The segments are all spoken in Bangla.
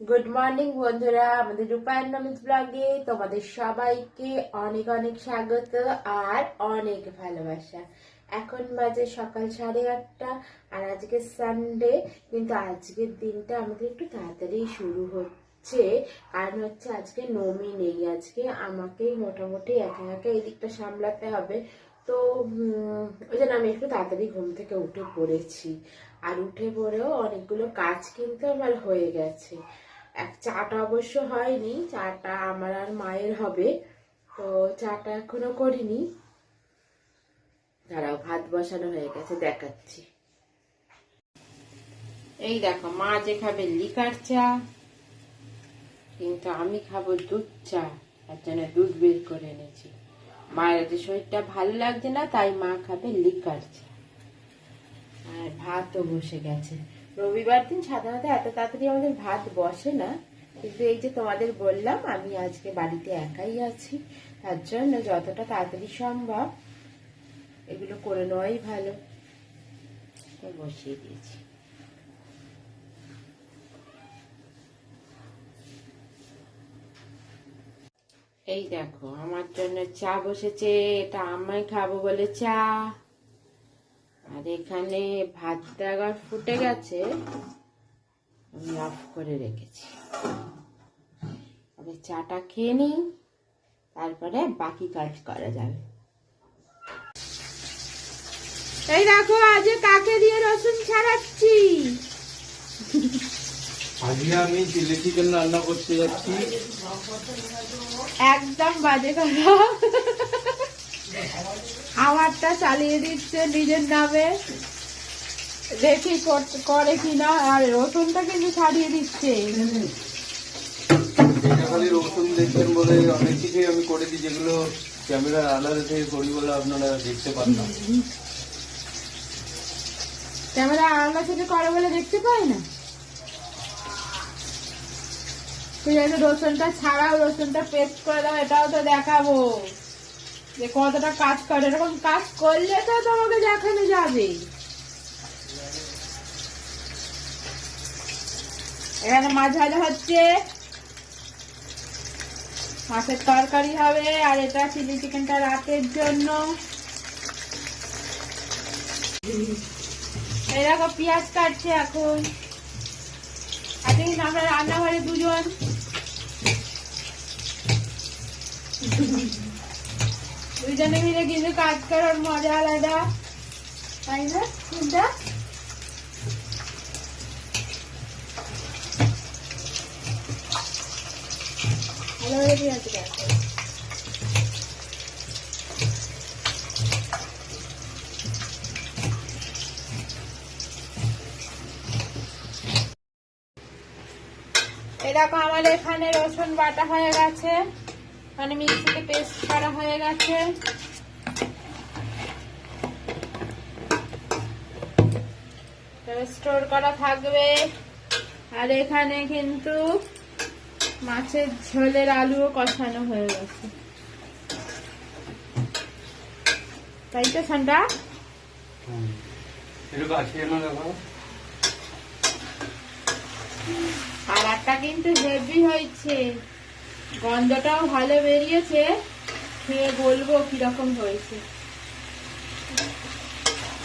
গুড মর্নিং বন্ধুরা। আমাদের রূপায়ণ নমিত ব্লগে তোমাদের সবাইকে অনেক অনেক স্বাগত আর অনেক ভালোবাসা। এখন বাজে সকাল সাড়ে আটটা আর আজকে সানডে কিন্তু আজকের দিনটা আমাদের একটু তাড়াতাড়ি শুরু হচ্ছে। কারণ হচ্ছে আজকে নমি নেই। আজকে আমাকেই মোটামুটি একা একা এই দিকটা সামলাতে হবে। তো ওই জন্য আমি একটু তাড়াতাড়ি ঘুম থেকে উঠে পড়েছি। আর উঠে পড়েও অনেকগুলো কাজ কিন্তু আমার হয়ে গেছে। এক চাটা অবশ্য হয়নি, চাটা আমার আর মায়ের হবে, তো চাটা এখনও করিনি। দাঁড়াও, ভাত বসানো হয়ে গেছে, দেখাচ্ছি। এই দেখো, মা যে খাবে লিকার চা, কিন্তু আমি খাব দুধ চা, তার জন্য দুধ বের করে এনেছি। মায়ের যে শরীরটা ভালো লাগছে না, তাই মা খাবে লিকার চা। আর ভাতও বসে গেছে। রবিবার দিন সাধারণত এত তাড়াতাড়ি আমাদের ভাত বসে না, কিন্তু এই যে তোমাদের বললাম, আমি আজকে বাড়িতে একাই আছি। তার জন্য যতটা তাড়াতাড়ি সম্ভব এগুলো করে নেওয়াই ভালো। বসিয়ে দিয়েছি। এই দেখো, আমার জন্য চা বসেছে, এটা আমায় খাব বলে চা। আর এখানে ভাতটা ফুটে গেছে, আমি অফ করে রেখেছি। আগে চাটা খেয়ে নিই, তারপরে বাকি কাজ করা যাবে। এই দেখো, আজ কাকে দিয়ে রসুন ছাড়াচ্ছি? আজকে আমি চিলি চিকেন রান্না করতে যাচ্ছি। একদম বাজে কথা। আমারটা চালিয়ে দিচ্ছে নিজের নামে। দেখি কর- কিনা। আর রসুনটা কিন্তু ছাড়িয়ে দিচ্ছে। খালি রসুন দেখবেন বলে অনেক কিছুই আমি করে দিই যেগুলো ক্যামেরার আলাদা থেকে করি বলে আপনারা দেখতে পান না। ক্যামেরা আলাদা থেকে করে বলে দেখতে পাই না? ঠিক আছে রসুনটা ছাড়াও রসুনটা পেস্ট করে দাও, এটাও তো দেখাবো। যে কতটা কাজ করে। এরকম কাজ করলে তো তোমাকে দেখানো যাবে। এখানে মাছ ভাজা হচ্ছে। মাছের তরকারি হবে, আর এটা চিলি চিকেনটা রাতের জন্য। এরকম পেঁয়াজ কাটছে এখন। কিন্তু আমরা রান্নাঘরে দুজন। দুজনে মিলে কিন্তু কাজ করার মজা আলাদা। তাই না, চিন্তা? ভালো করে এরকম আমার এখানে রসুন বাটা হয়ে গেছে। মানে মিক্সিতে পেস্ট করা হয়ে গেছে। স্টোর করা থাকবে। আর এখানে কিন্তু মাছের ঝোলের আলুও কষানো হয়ে গেছে। তাই তো ঠান্ডা একটু কাছে এনো দেখো কালারটা কিন্তু হেভি হয়েছে। গন্ধটাও ভালো বেরিয়েছে। খেয়ে বলব কীরকম হয়েছে।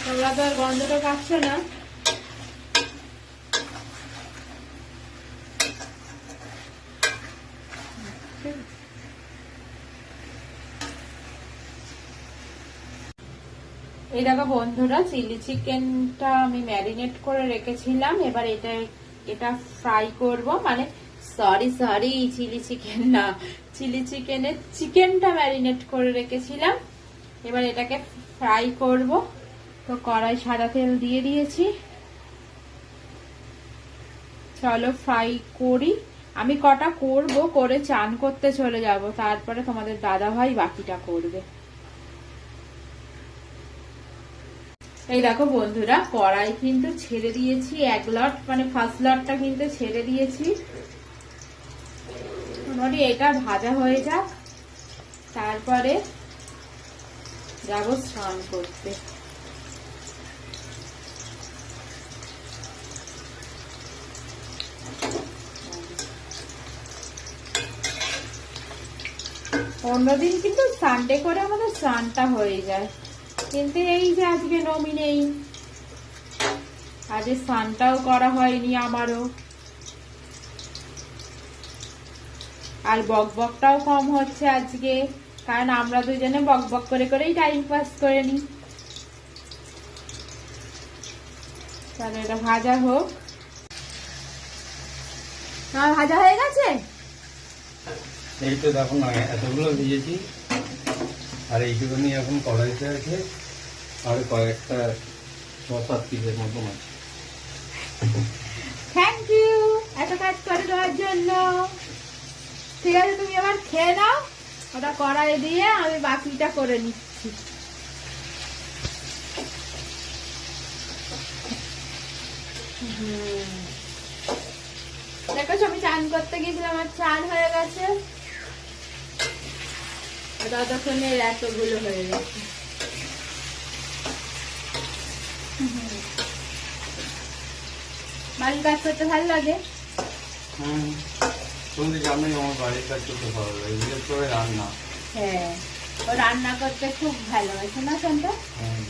তোমরা তো আর গন্ধটা পাচ্ছ না। এই দেখো বন্ধুরা, চিলি চিকেনটা আমি ম্যারিনেট করে রেখেছিলাম। এবার এটা এটা ফ্রাই করব মানে সরি সরি চিলি চিকেন না। চিলি চিকেনের চিকেনটা ম্যারিনেট করে রেখেছিলাম। এবার এটাকে ফ্রাই করব। তো কড়াই সাদা তেল দিয়ে দিয়েছি। চলো ফ্রাই করি। আমি কটা করব, করে চান করতে চলে যাব। তারপরে তোমাদের দাদা ভাই বাকিটা করবে। এই দেখো বন্ধুরা, কড়াই কিন্তু ছেড়ে দিয়েছি, এক লট মানে ফার্স্ট লটটা কিন্তু ছেড়ে দিয়েছি। মোটামুটি এটা ভাজা হয়ে যাক, তারপরে যাব স্নান করতে। অন্যদিন কিন্তু সানডে করে আমাদের স্নানটা হয়ে যায়। কিন্তু এই যে আজকে নমি নেই আজকে স্নানটাও করা হয়নি আমারও। আর বক বকটাও কম হচ্ছে আজকে, কারণ আমরা দুজনে বক বক করে করেই টাইম পাস করে নিই তাহলে এটা ভাজা হোক। ভাজা হয়ে গেছে? এই তো দেখো, এতগুলো ভিজেছি। আর এইটুকুনি এখন কড়াইতে আছে আর কয়েকটা ছ সাত পিসের মতন আছে। থ্যাংক ইউ এত কাজ করে দেওয়ার জন্য। ঠিক আছে, তুমি এবার খেয়ে নাও। ওটা কড়াই দিয়ে আমি বাকিটা করে নিচ্ছি। দেখো আমি চান করতে গেছিলাম আমার চান হয়ে গেছে। ততক্ষণে এতগুলো হয়ে গেছে। বাড়ির কাজ করতে ভালো লাগে? হুম তুমি জানোই আমার বাড়ির কাজ করতে ভালো লাগে বিশেষ করে রান্না। হ্যাঁ ও রান্না করতে খুব ভালোবাসে না সন্ধ্যা হ্যাঁ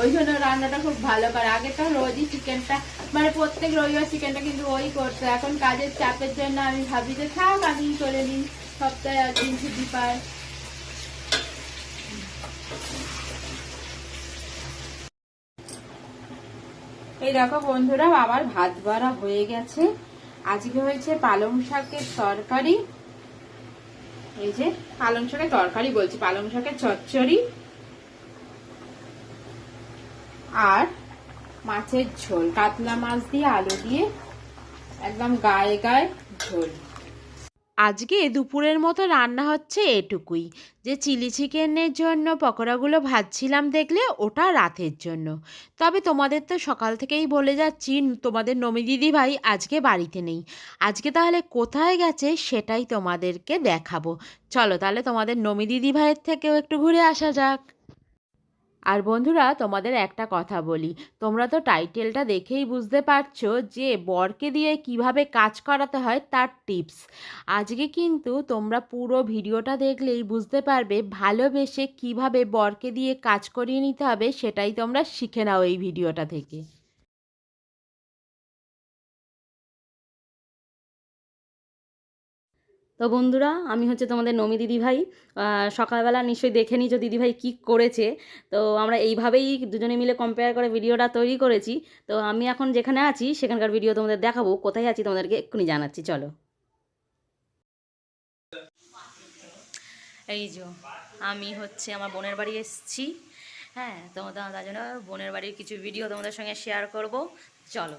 ওই জন্য রান্নাটা খুব ভালো করে। আগে তো রোজই চিকেনটা মানে প্রত্যেক রবিবার চিকেনটা কিন্তু ওই করতো। এখন কাজের চাপের জন্য আমি ভাবি যে থাক আমি চলে নিই। সপ্তাহে একদিন ছুটি পাই। এই দেখো বন্ধুরা আমার ভাত বাড়া হয়ে গেছে। আজকে হয়েছে পালং শাকের তরকারি। এই যে পালং শাকের তরকারি বলছি, পালং শাকের চচ্চড়ি আর মাছের ঝোল। কাতলা মাছ দিয়ে, আলু দিয়ে, একদম গায়ে গায়ে ঝোল। আজকে দুপুরের মতো রান্না হচ্ছে এটুকুই। যে চিলি চিকেনের জন্য পকোড়াগুলো ভাজছিলাম দেখলে ওটা রাতের জন্য। তবে তোমাদের তো সকাল থেকেই বলে যাচ্ছি, তোমাদের নমি দিদি ভাই আজকে বাড়িতে নেই। আজকে তাহলে কোথায় গেছে সেটাই তোমাদেরকে দেখাবো। চলো তাহলে তোমাদের নমি দিদি ভাইয়ের থেকেও একটু ঘুরে আসা যাক। আর বন্ধুরা, তোমাদের একটা কথা বলি। তোমরা তো টাইটেলটা দেখেই বুঝতে পারছ যে বরকে দিয়ে কীভাবে কাজ করাতে হয় তার টিপস। আজকে কিন্তু তোমরা পুরো ভিডিওটা দেখলেই বুঝতে পারবে ভালোবেসে কীভাবে বরকে দিয়ে কাজ করিয়ে নিতে হবে সেটাই তোমরা শিখে নাও এই ভিডিওটা থেকে। তো বন্ধুরা, আমি হচ্ছে তোমাদের নমি দিদিভাই। সকালবেলা নিশ্চয়ই দেখে নিয়েছো দিদিভাই কী করেছে। তো আমরা এইভাবেই দুজনে মিলে কম্পেয়ার করে ভিডিওটা তৈরি করেছি। তো আমি এখন যেখানে আছি, সেখানকার ভিডিও তোমাদের দেখাবো। কোথায় আছি তোমাদেরকে এক্ষুনি জানাচ্ছি, চলো। এই যে, আমি হচ্ছে আমার বোনের বাড়ি এসেছি। হ্যাঁ তোমাদের তার জন্য বোনের বাড়ির কিছু ভিডিও তোমাদের সঙ্গে শেয়ার করব। চলো।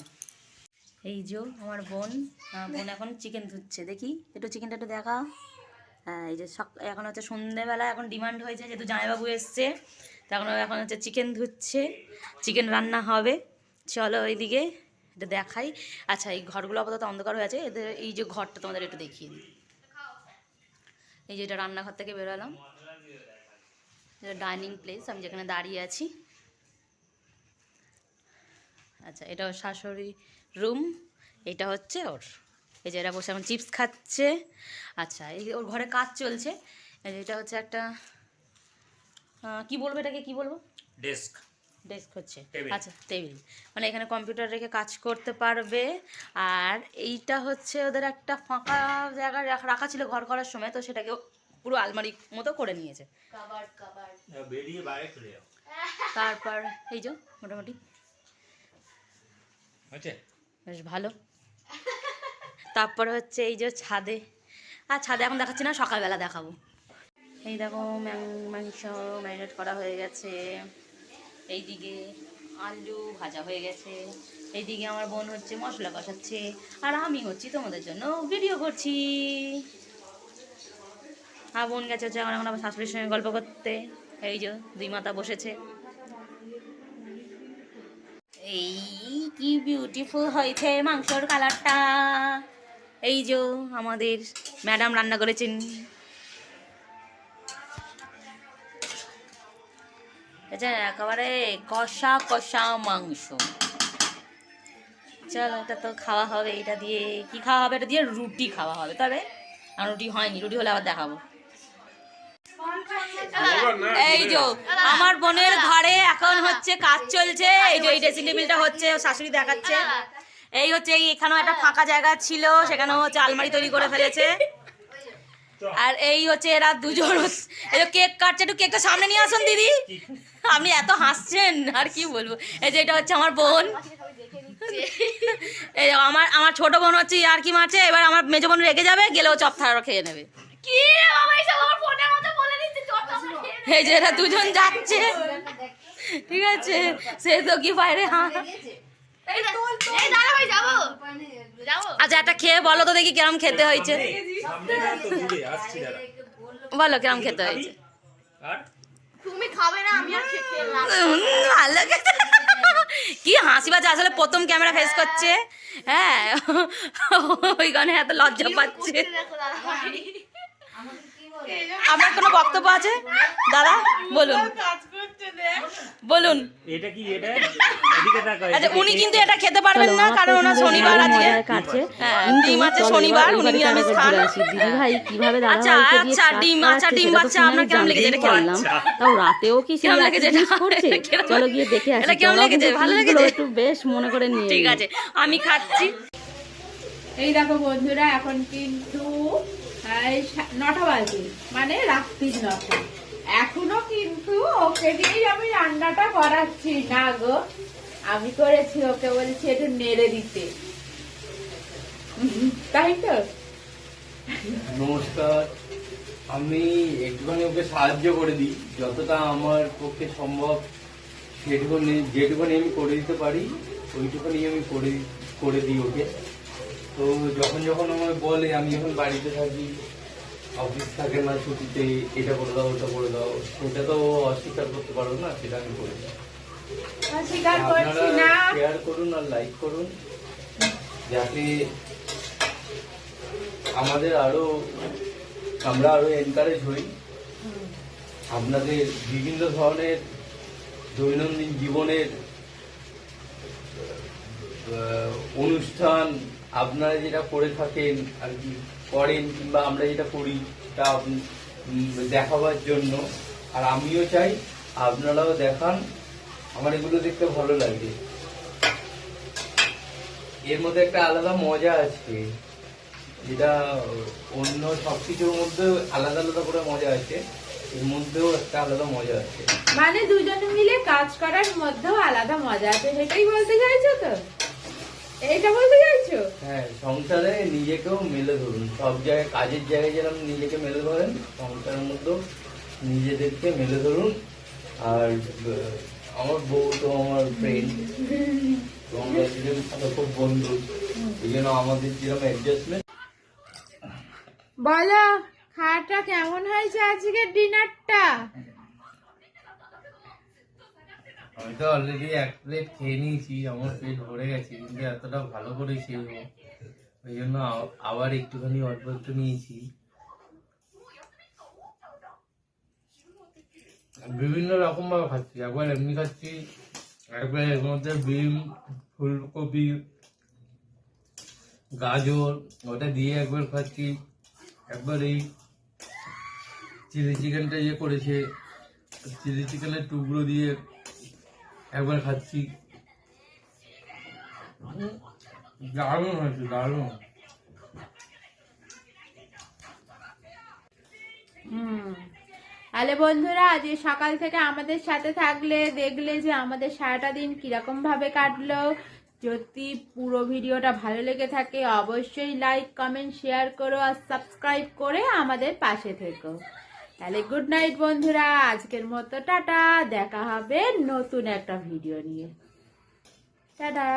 এই যে আমার বোন বোন এখন চিকেন ধুচ্ছে, দেখি? একটু চিকেনটা একটু দেখা হ্যাঁ এই যে সক- এখন হচ্ছে সন্ধেবেলা, এখন ডিমান্ড হয়েছে, যেহেতু জামাইবাবু এসছে, তো এখন হচ্ছে চিকেন ধুচ্ছে চিকেন রান্না হবে। চলো ওইদিকে এটা দেখাই। আচ্ছা এই ঘরগুলো আপাতত অন্ধকার হয়ে আছে, এদের এই যে ঘরটা তোমাদের একটু দেখিয়ে দিই। এই যে এটা রান্নাঘর থেকে বেরোলাম। এটা ডাইনিং প্লেস আমি যেখানে দাঁড়িয়ে আছি। আচ্ছা এটা শাশুড়ি রুম এটা হচ্ছে ওর। এই যে এরা বসে এখন চিপস খাচ্ছে। আচ্ছা এই ওর ঘরে কাজ চলছে। এটা হচ্ছে একটা কি বলব এটাকে কি বলব? ডেস্ক ডেস্ক হচ্ছে। আচ্ছা টেবিল মানে এখানে কম্পিউটার রেখে কাজ করতে পারবে। আর এইটা হচ্ছে ওদের একটা ফাঁকা জায়গায় রাখা- রাখা ছিল ঘর করার সময় তো সেটাকে পুরো আলমারি মতো করে নিয়েছে। তারপর এই যে মোটামুটি। হচ্ছে বেশ ভালো। তারপরে হচ্ছে এই যে ছাদে। আর ছাদে এখন দেখাচ্ছি না, সকালবেলা দেখাবো। এই দেখো মাংস ম্যারিনেট করা হয়ে গেছে। এইদিকে আলু ভাজা হয়ে গেছে। এইদিকে আমার বোন হচ্ছে মশলা কষাচ্ছে। আর আমি হচ্ছি তোমাদের জন্য ভিডিও করছি। আর বোন গেছে হচ্ছে এখন আমার শাশুড়ির সঙ্গে গল্প করতে। এই যে দুই মাতা বসেছে। এই কি বিউটিফুল হয়েছে মাংসর কালারটা এই যে আমাদের ম্যাডাম রান্না করেছেন। একেবারে কষা কষা মাংস। চলো, এটা তো খাওয়া হবে, এটা দিয়ে কি খাওয়া হবে? এটা দিয়ে রুটি খাওয়া হবে। তবে আর রুটি হয়নি, রুটি হলে আবার দেখাবো। এই যে আমার বোনের ঘরে এখন হচ্ছে কাজ চলছে। এই যে এই ড্রেসিং টেবিলটা হচ্ছে শাশুড়ি দেখাচ্ছে। এই হচ্ছে এই এখানেও একটা ফাঁকা জায়গা ছিল সেখানেও হচ্ছে আলমারি তৈরি করে ফেলেছে। আর এই হচ্ছে এরা দুজন এই যে কেক কাটছে একটু কেকটা সামনে নিয়ে আসুন দিদি। আপনি এত হাসছেন আর কি বলব। এই যে এটা হচ্ছে আমার বোন। এই আমার আমার ছোট বোন হচ্ছে আর কি মারছে এবার আমার মেজো বোন রেগে যাবে গেলেও চপ থাড়া খেয়ে নেবে। কি রে বাবা এইসব আমার ফোনের মধ্যে বলে দিচ্ছে চট আমার খেয়ে এই যে এরা দুজন যাচ্ছে। ঠিক আছে? সে তো কি বাইরে হ্যাঁ। আচ্ছা একটা খেয়ে বলো তো দেখি কেরম খেতে হয়েছে। বলো কেরম খেতে হয়েছে। তুমি খাবে না আমি আর খেতে খেলাম উম, ভালো খেতে। কি হাসি পাচ্ছে আসলে প্রথম ক্যামেরা ফেস করছে। হ্যাঁ। ওই গানে এত লজ্জা পাচ্ছে। আপনার কোনো বক্তব্য আছে? দাদা বলুন। বলুন। এটা কি এটা? আচ্ছা উনি কিন্তু এটা খেতে পারবেন না কারণ ওনার শনিবার আছে। কাটছে হ্যাঁ, ডিম আছে শনিবার, উনি নিরামিষ খান। দিদি ভাই কীভাবে দাদা আচ্ছা, আচ্ছা, ডিম, আচ্ছা, ডিম বাচ্চা, ফোনে কেমন লেগেছে? এটা কেমন পারলাম। তাও রাতেও কি সেই কেমন একই লেগেছে? এটা? করছে? চলো গিয়ে দেখে আসি এটা কেমন লেগেছে? ভালো লেগেছে? একটু বেশ মনে করে নিয়ে ঠিক আছে আমি খাচ্ছি। এই দেখো বন্ধুরা এখন কিন্তু নটা বাজে। মানে রাত্রির নটা। এখনও কিন্তু ওকে দিয়েই আমি রান্নাটা করাচ্ছি। না গো, আমি করেছি ওকে বলছি একটু নেড়ে দিতে। তাই তো? নমস্কার। আমি একটুখানি ওকে সাহায্য করে দিই। যতটা আমার পক্ষে সম্ভব, সেটুকুনি যেটুকুনি আমি করে দিতে পারি, ওইটুকুনি আমি করে করে দিই ওকে। তো যখন যখন আমায় বলে আমি যখন বাড়িতে থাকি অফিস থাকে না ছুটিতে এটা করে দাও ওটা করে দাও সেটা তো অস্বীকার করতে পারব না সেটা আমি করে আপনারা না। শেয়ার করুন আর লাইক করুন যাতে আমাদের আরও আমরা আরও এনকারেজ হই। আপনাদের বিভিন্ন ধরনের দৈনন্দিন জীবনের অনুষ্ঠান আপনারা যেটা করে থাকেন আর কি, করেন কিংবা আমরা যেটা করি, তা দেখাবার জন্য। আর আমিও চাই আপনারাও দেখান, আমার এগুলো দেখতে ভালো লাগে। এর মধ্যে একটা আলাদা মজা আছে, যেটা অন্য সব কিছুর মধ্যে আলাদা আলাদা করে মজা আছে, এর মধ্যেও একটা আলাদা মজা আছে। মানে দুজনে মিলে কাজ করার মধ্যেও আলাদা মজা আছে, সেটাই বলতে চাইছো তো? এইটা বলতে চাইছো? হ্যাঁ সংসারে নিজেকেও মেলে ধরুন। সব জায়গায় কাজের জায়গায় যেরকম নিজেকে মেলে ধরেন সংসারের মধ্যেও নিজেদেরকে মেলে ধরুন। আর আমার বউ তো আমার ফ্রেন্ড তো আমরা দুজন খুব বন্ধু। এই জন্য আমাদের যেরকম অ্যাডজাস্টমেন্ট বলো খাওয়াটা কেমন হয়েছে আজকের ডিনারটা আমি তো অলরেডি এক প্লেট খেয়ে নিয়েছি, আমার পেট ভরে গেছে, কিন্তু এতটা ভালো করে খেয়েবো ওই জন্য আবার একটুখানি অল্প একটু নিয়েছি। বিভিন্ন রকম ভাবে খাচ্ছি। একবার এমনি খাচ্ছি, একবার এর মধ্যে বিম, ফুলকপি, গাজর, ওটা দিয়ে একবার খাচ্ছি। একবার এই চিলি চিকেনটা ইয়ে করেছে, চিলি চিকেনের টুকরো দিয়ে একবার খাচ্ছি। দারুণ হয়েছে, দারুণ। তাহলে বন্ধুরা, আজ সকাল থেকে আমাদের সাথে থাকলে, দেখলে যে আমাদের সারাটা দিন কীরকম ভাবে কাটলো। যদি পুরো ভিডিওটা ভালো লেগে থাকে, অবশ্যই লাইক কমেন্ট শেয়ার করো আর সাবস্ক্রাইব করে আমাদের পাশে থেকো। তাহলে গুড নাইট বন্ধুরা আজকের মতো টাটা দেখা হবে নতুন একটা ভিডিও নিয়ে। টাটা।